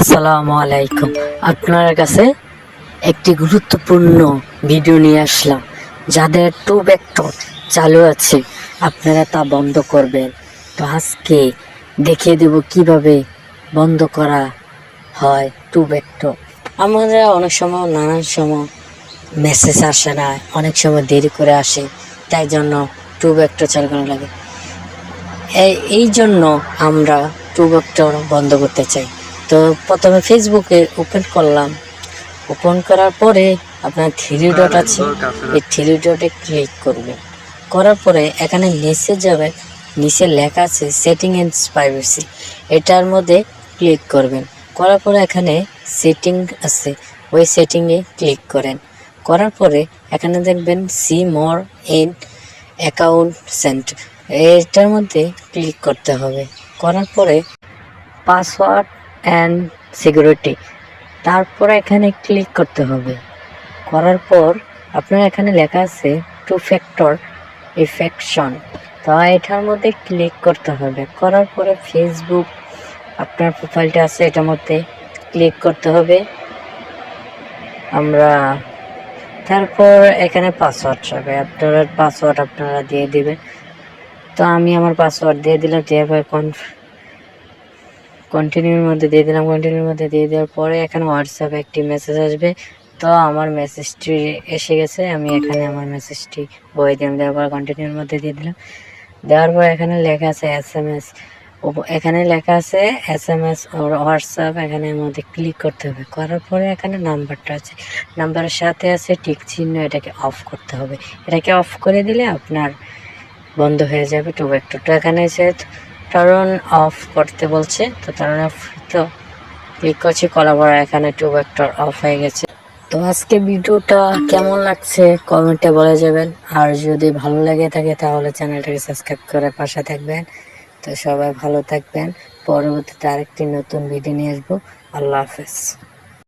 আসসালামু আলাইকুম। আপনার কাছে একটি গুরুত্বপূর্ণ ভিডিও নিয়ে আসলাম। যাদের টু ভেক্টর চালু আছে, আপনারা তা বন্ধ করবেন। তো আজকে দেখিয়ে দেব কীভাবে বন্ধ করা হয় টু ভেক্টর আমাদের অনেক সময় নানান সময় মেসেজ আসে না, অনেক সময় দেরি করে আসে, তাই জন্য টু ভেক্টর চালু করা লাগে। এই জন্য আমরা টু ভেক্টর বন্ধ করতে চাই। তো প্রথমে ফেসবুকে ওপেন করলাম। ওপেন করার পরে আপনার থ্রি ডট আছে। এই থ্রি ডটে ক্লিক করবেন করার পরে এখানে নিচে যাবে নিচে লেখা আছে সেটিং এন্ড প্রাইভেসি এটার মধ্যে ক্লিক করবেন। করার পরে এখানে সেটিং আছে ওই সেটিংয়ে ক্লিক করেন। করার পরে এখানে দেখবেন see more in account centre এটার মধ্যে ক্লিক করতে হবে। করার পরে পাসওয়ার্ড অ্যান্ড সিকিউরিটি তারপরে এখানে ক্লিক করতে হবে। করার পর আপনার এখানে লেখা আছে টু ফ্যাক্টর ইফেকশন তো এটার মধ্যে ক্লিক করতে হবে। করার পরে ফেসবুক আপনার প্রোফাইলটা আছে, এটার মধ্যে ক্লিক করতে হবে। আমরা তারপর এখানে পাসওয়ার্ড হবে। আপনারা পাসওয়ার্ড আপনারা দিয়ে দিবেন। তো আমি আমার পাসওয়ার্ড দিয়ে দিলাম দেওয়ার পর কনফ কন্টিনিউর মধ্যে দিয়ে দিলাম কন্টিনিউর মধ্যে দিয়ে দেওয়ার পরে এখানে হোয়াটসঅ্যাপে একটি মেসেজ আসবে। তো আমার মেসেজটি এসে গেছে, আমি এখানে আমার মেসেজটি বয়ে দিলাম দেওয়ার পর কন্টিনিউর মধ্যে দিয়ে দিলাম। দেওয়ার পর এখানে লেখা আছে এস এম এস এখানে লেখা আছে এস এম এস হোয়াটসঅ্যাপ এখানে মধ্যে ক্লিক করতে হবে। করার পরে এখানে নাম্বারটা আছে। নাম্বারের সাথে আছে টিক চিহ্ন, এটাকে অফ করতে হবে। এটাকে অফ করে দিলে আপনার বন্ধ হয়ে যাবে। টু ভেক্টরটা এখানে এসে টার্ন অফ করতে বলছে, তো টার্ন অফ তো ক্লিক করছি, কলা পর এখানে টু ভেক্টর অফ হয়ে গেছে। তো আজকে ভিডিওটা কেমন লাগছে কমেন্টে বলে যাবেন। আর যদি ভালো লেগে থাকে তাহলে চ্যানেলটাকে সাবস্ক্রাইব করে পাশে থাকবেন। তো সবাই ভালো থাকবেন। পরবর্তীতে আরেকটি নতুন ভিডিও নিয়ে আসব। আল্লাহ হাফেজ।